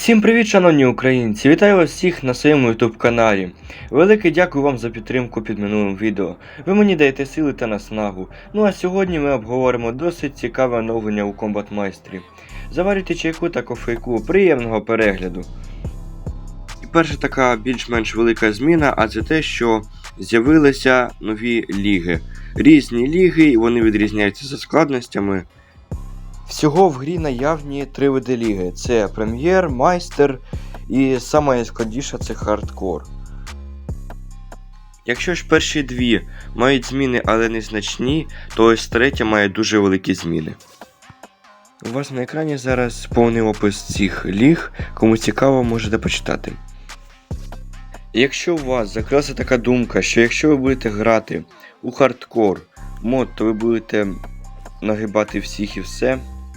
Всім привіт, шановні українці! Вітаю вас всіх на своєму YouTube каналі. Велике дякую вам за підтримку під минулим відео. Ви мені даєте сили та наснагу. Ну а сьогодні ми обговоримо досить цікаве оновлення у Combat Майстрі. Заварюйте чайку та кофейку, приємного перегляду. І перша така більш-менш велика зміна, а це те, що з'явилися нові ліги. Різні ліги, вони відрізняються за складностями. Всього в грі наявні три види ліги: це прем'єр, майстер і найскладніша це хардкор. Якщо ж перші дві мають зміни, але незначні, то ось третя має дуже великі зміни. У вас на екрані зараз повний опис цих ліг, кому цікаво, можете почитати. Якщо у вас закрилася така думка, що якщо ви будете грати у хардкор мод, то ви будете нагибати всіх і все,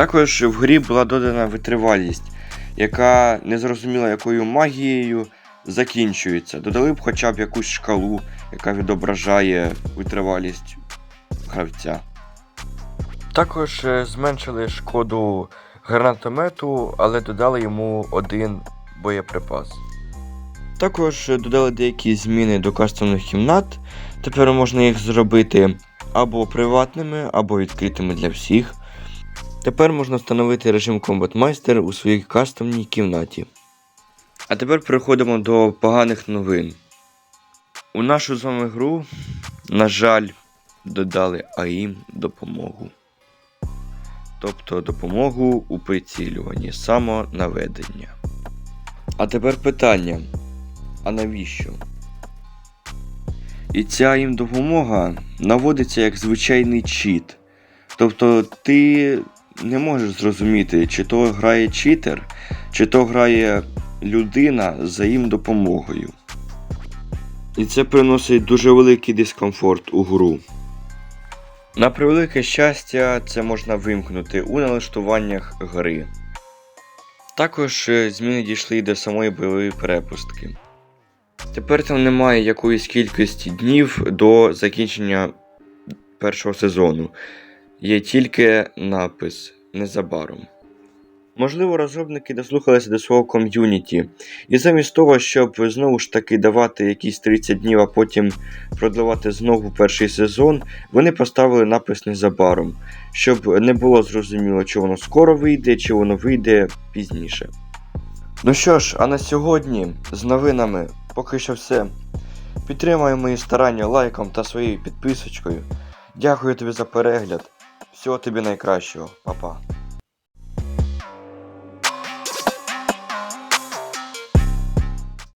Також в грі була додана витривалість, яка незрозуміло якою магією закінчується. Додали б хоча б якусь шкалу, яка відображає витривалість гравця. Також е, зменшили шкоду гранатомету, але додали йому один боєприпас. Також е, додали деякі зміни до кастомних кімнат. Тепер можна їх зробити або приватними, або відкритими для всіх. Тепер можна встановити режим Combat Master у своїй кастомній кімнаті. А тепер переходимо до поганих новин. У нашу з вами гру, на жаль, додали АІМ допомогу. Тобто допомогу у прицілюванні, самонаведення. А тепер питання: а навіщо? І ця їм допомога наводиться як звичайний чіт. Тобто ти не можеш зрозуміти, чи то грає читер, чи то грає людина за їм допомогою. І це приносить дуже великий дискомфорт у гру. На превелике щастя, це можна вимкнути у налаштуваннях гри. Також е, зміни дійшли до самої бойової перепустки. Тепер там немає якоїсь кількості днів до закінчення першого сезону. Є тільки напис незабаром. Можливо, розробники дослухалися до свого ком'юніті, і замість того, щоб знову ж таки давати якісь 30 днів, а потім продавати знову перший сезон, вони поставили напис незабаром, щоб не було зрозуміло, чи воно скоро вийде, чи воно вийде пізніше. Ну що ж, а на сьогодні з новинами поки що все. Підтримай мої старання лайком та своєю підписочкою. Дякую тобі за перегляд. Всього тобі найкращого, Па-па.